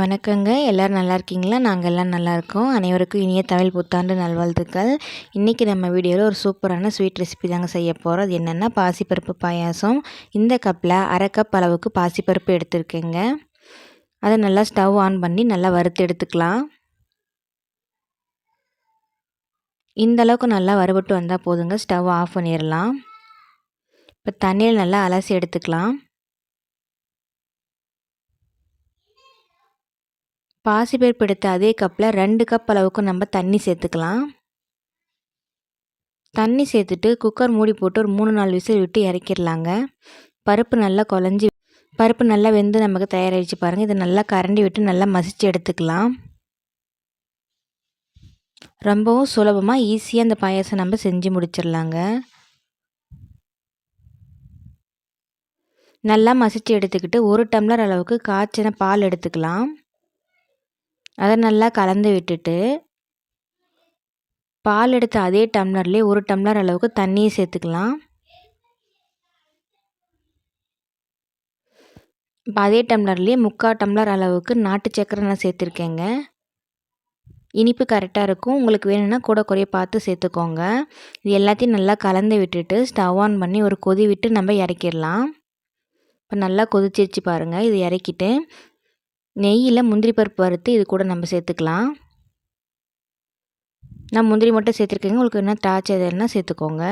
வணக்கங்க. எல்லோரும் நல்லா இருக்கீங்களா? நாங்கள் எல்லாம் நல்லாயிருக்கோம் அனைவருக்கும் இனிய தமிழ் புத்தாண்டு நல்வாழ்த்துக்கள். இன்றைக்கி நம்ம வீடியோவில் ஒரு சூப்பரான ஸ்வீட் ரெசிபி தாங்க செய்ய போகிறோம் அது என்னென்னா பாசிப்பருப்பு பாயாசம். இந்த கப்பில் அரை கப் அளவுக்கு பாசிப்பருப்பு எடுத்துருக்கேங்க. அதை நல்லா ஸ்டவ் ஆன் பண்ணி நல்லா வறுத்து எடுத்துக்கலாம். இந்த அளவுக்கு நல்லா வறுபட்டு வந்தால் போதுங்க. ஸ்டவ் ஆஃப் பண்ணிடலாம் இப்போ தண்ணியில் நல்லா அலசி எடுத்துக்கலாம். பாசிப்பயிர் பிடித்த அதே கப்பில் ரெண்டு கப் அளவுக்கு நம்ம தண்ணி சேர்த்துக்கலாம். தண்ணி சேர்த்துட்டு குக்கர் மூடி போட்டு ஒரு மூணு நாலு விசில் விட்டு இறக்கிடலாங்க. பருப்பு நல்லா குழஞ்சி பருப்பு நல்லா வெந்து நமக்கு தயாராகிடுச்சு பாருங்கள் இதை நல்லா கரண்டி விட்டு நல்லா மசித்து எடுத்துக்கலாம். ரொம்பவும் சுலபமாக ஈஸியாக அந்த பாயாசம் நம்ம செஞ்சு முடிச்சிடலாங்க. நல்லா மசித்து எடுத்துக்கிட்டு ஒரு டம்ளர் அளவுக்கு காய்ச்சின பால் எடுத்துக்கலாம். அதை நல்லா கலந்து விட்டுட்டு பால் எடுத்த அதே டம்ளர்லேயே ஒரு டம்ளர் அளவுக்கு தண்ணியை சேர்த்துக்கலாம். இப்போ அதே டம்ளர்லேயே முக்கால் டம்ளர் அளவுக்கு நாட்டு சக்கரை நான் சேர்த்துருக்கேங்க. இனிப்பு கரெக்டாக இருக்கும். உங்களுக்கு வேணும்னா கூட குறைய பார்த்து சேர்த்துக்கோங்க. இது எல்லாத்தையும் நல்லா கலந்து விட்டுட்டு ஸ்டவ் ஆன் பண்ணி ஒரு கொதி விட்டு நம்ம இறக்கிடலாம். இப்போ நல்லா கொதிச்சிருச்சு பாருங்கள் இது இறக்கிட்டு நெய்யில் முந்திரி பருப்பு வறுத்து இது கூட நம்ம சேர்த்துக்கலாம். நான் முந்திரி மட்டும் சேர்த்துருக்கேங்க. உங்களுக்கு என்ன திராட்சை எதுனா சேர்த்துக்கோங்க.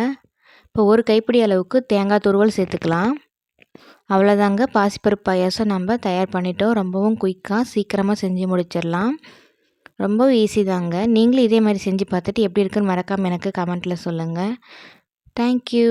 இப்போ ஒரு கைப்பிடி அளவுக்கு தேங்காய் துருவல் சேர்த்துக்கலாம். அவ்வளோதாங்க. பாசிப்பருப்பு பாயாசம் நம்ம தயார் பண்ணிட்டோம். ரொம்பவும் குயிக்காக சீக்கிரமாக செஞ்சு முடிச்சிடலாம். ரொம்ப ஈஸி தாங்க. நீங்களும் இதே மாதிரி செஞ்சு பார்த்துட்டு எப்படி இருக்குன்னு மறக்காமல் எனக்கு கமெண்ட்டில் சொல்லுங்கள் தேங்க்யூ.